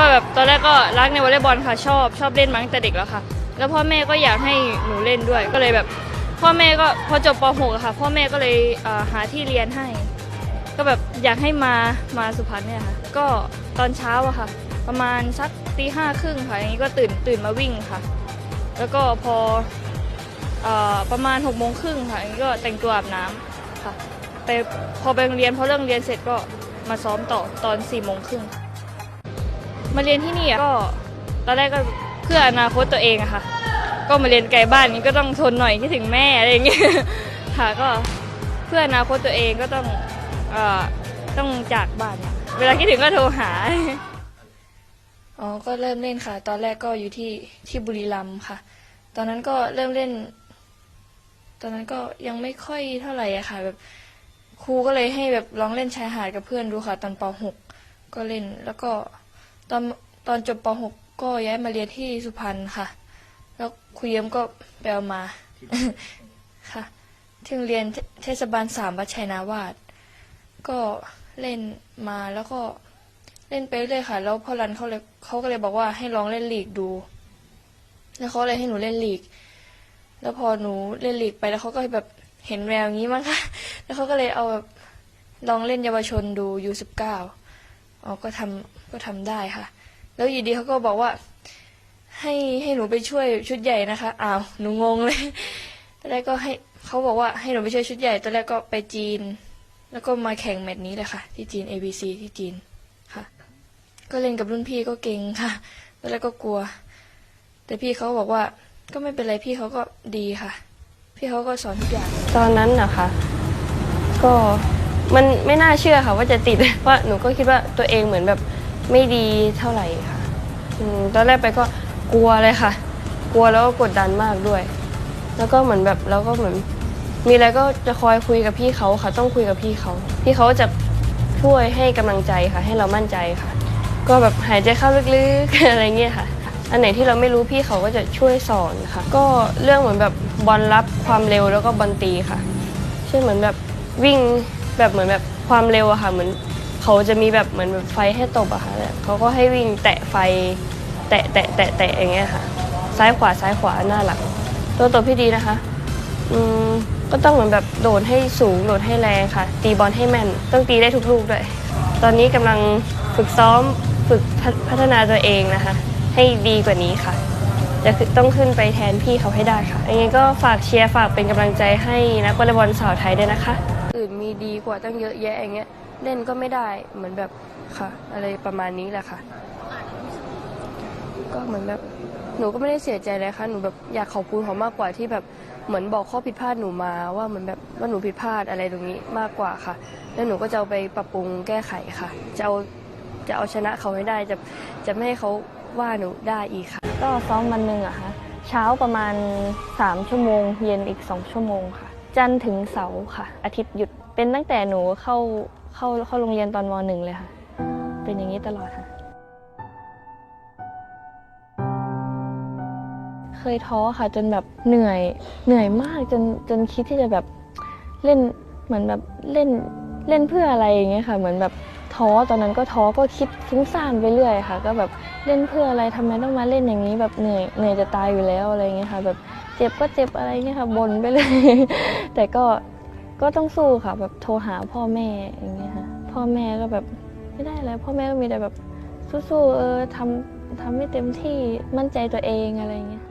ก็แบบตอนแรกก็รักในวอลเลย์บอลค่ะชอบชอบเล่นมาตั้งแต่เด็กแล้วค่ะ แล้วพ่อแม่ก็อยากให้หนูเล่นด้วย ก็เลยแบบพ่อแม่ก็พอจบป .6 อะค่ะ พ่อแม่ก็เลยหาที่เรียนให้ ก็แบบอยากให้มามาสุพรรณเนี่ยค่ะ ก็ตอนเช้าอะค่ะ ประมาณสักตีห้าครึ่งค่ะอย่างนี้ก็ตื่นตื่นมาวิ่งค่ะ แล้วก็พออประมาณหกโมงครึ่งค่ะอย่างนี้ก็แต่งตัวอาบน้ำค่ะไปพอไปโรงเรียนพอเลิกเรียนเสร็จก็มาซ้อมต่อตอนสี่โมงครึ่ง มาเรียนที่นี่อะก็ตอนแรกก็เพื่ออนาคตตัวเองอะค่ะ ก็มาเรียนไกลบ้านนี้ก็ต้องทนหน่อยคิดถึงแม่อะไรอย่างเงี้ยค่ะก็เพื่ออนาคตตัวเองก็ต้องเอ่อต้องจากบ้านเนี่ยเวลาคิดถึงก็โทรหา อ๋อ ก็เริ่มเล่นค่ะ ตอนแรกก็อยู่ที่ที่บุรีรัมย์ค่ะ ตอนนั้นก็เริ่มเล่น ตอนนั้นก็ยังไม่ค่อยเท่าไหร่อะค่ะ แบบครูก็เลยให้แบบลองเล่นชายหาดกับเพื่อนดูค่ะ ตอนป .6 ก็เล่นแล้วก็ ตอนตอนจบป .6 ก็ย้ายมาเรียนที่สุพรรณค่ะ แล้วครูเยี่ยมก็ไปเอามา ค่ะ ที่โรงเรียนเทศบาลสามวัดชัยนาวาสก็เล่นมาแล้วก็เล่นไปเรื่อยค่ะ แล้วพ่อรันเขาเลยเขาก็เลยบอกว่าให้ลองเล่นลีกดู แล้วเขาเลยให้หนูเล่นลีก แล้วพอหนูเล่นลีกไปแล้วเขาก็แบบเห็นแววอย่างนี้มั้งคะ แล้วเขาก็เลยเอาแบบลองเล่นเยาวชนดูยูสิบเก้า อ๋อก็ทำก็ทำได้ค่ะ แล้วอยู่ดีเขาก็บอกว่า ให้ให้หนูไปช่วยชุดใหญ่นะคะอ้าวหนูงงเลยตอนแรกก็ให้เขาบอกว่าให้หนูไปช่วยชุดใหญ่ตอนแรกก็ไปจีน แล้วก็มาแข่งแมตช์นี้เลยค่ะ ที่จีน ABC ที่จีนค่ะ ก็เล่นกับรุ่นพี่ก็เก่งค่ะตอนแรกก็กลัว แต่พี่เขาบอกว่าก็ไม่เป็นไรพี่เขาก็ดีค่ะ พี่เขาก็สอนทุกอย่างตอนนั้นนะคะก็ มันไม่น่าเชื่อค่ะว่าจะติด เพราะหนูก็คิดว่าตัวเองเหมือนแบบไม่ดีเท่าไหร่ค่ะอืมตอนแรกไปก็กลัวเลยค่ะ กลัวแล้วก็กดดันมากด้วย แล้วก็เหมือนแบบเราก็เหมือน มีอะไรก็จะคอยคุยกับพี่เขาค่ะ ต้องคุยกับพี่เขาพี่เขาจะช่วยให้กำลังใจค่ะ ให้เรามั่นใจค่ะ ก็แบบหายใจเข้าลึกๆ อะไรเงี้ยค่ะ อันไหนที่เราไม่รู้พี่เขาก็จะช่วยสอนค่ะ ก็เรื่องเหมือนแบบบอลรับความเร็วแล้วก็บอลตีค่ะเช่นเหมือนแบบวิ่ง แบบเหมือนแบบความเร็วอะค่ะเหมือนเขาจะมีแบบเหมือนแบบไฟให้ตบอะค่ะแล้วเขาก็ให้วิ่งแตะไฟ แตะแตะแตะแตะอย่างเงี้ยค่ะ ซ้ายขวาซ้ายขวาหน้าหลัง ตัวตบที่ดีนะคะ อืมก็ต้องเหมือนแบบโดดให้สูงโดดให้แรงค่ะ ตีบอลให้แม่น ต้องตีได้ทุกลูกด้วย ตอนนี้กำลังฝึกซ้อมฝึกพัฒพัฒนาตัวเองนะคะ ให้ดีกว่านี้ค่ะจะต้องขึ้นไปแทนพี่เขาให้ได้ค่ะยังไงก็ฝากเชียร์ฝากเป็นกำลังใจให้นักวอลเลย์บอลสาวไทยด้วยนะคะ อื่นมีดีกว่าตั้งเยอะแยะอย่างเงี้ยเล่นก็ไม่ได้เหมือนแบบค่ะ อะไรประมาณนี้แหละค่ะ ก็เหมือนแบบหนูก็ไม่ได้เสียใจเลยค่ะหนูแบบอยากขอบคุณเขามากกว่าที่แบบเหมือนบอกข้อผิดพลาดหนูมาว่าเหมือนแบบว่าหนูผิดพลาดอะไรตรงนี้มากกว่าค่ะ แล้วหนูก็จะเอาไปปรับปรุงแก้ไขค่ะ จะเอาจะเอาชนะเขาให้ได้จะจะไม่ให้เขาว่าหนูได้อีกค่ะ ก็ซ้อมวันหนึ่งอะค่ะเช้าประมาณ 3 ชั่วโมง เย็นอีก 2 ชั่วโมงค่ะ จันทร์ถึงเสาร์ค่ะ อาทิตย์หยุดเป็นตั้งแต่หนูเข้าเข้าเข้าโรงเรียนตอนมหนึ่งเลยค่ะ เป็นอย่างนี้ตลอดค่ะ เคยท้อค่ะ จนแบบเหนื่อยเหนื่อยมากจนจนคิดที่จะแบบเล่นเหมือนแบบเล่นเล่นเพื่ออะไรอย่างเงี้ยค่ะ เหมือนแบบท้อตอนนั้นก็ท้อก็คิดฟุ้งซ่านไปเรื่อยค่ะ ก็แบบเล่นเพื่ออะไรทำไมต้องมาเล่นอย่างนี้แบบเหนื่อยเหนื่อยจะตายอยู่แล้วอะไรเงี้ยค่ะ แบบ เจ็บก็เจ็บอะไรเงี้ยค่ะบ่นไปเลย แต่ก็ก็ต้องสู้ค่ะแบบโทรหาพ่อแม่อย่างเงี้ยค่ะพ่อแม่ก็แบบไม่ได้แล้วพ่อแม่ก็มีแต่แบบสู้ๆเออทำทำให้เต็มที่มั่นใจตัวเองอะไรเงี้ย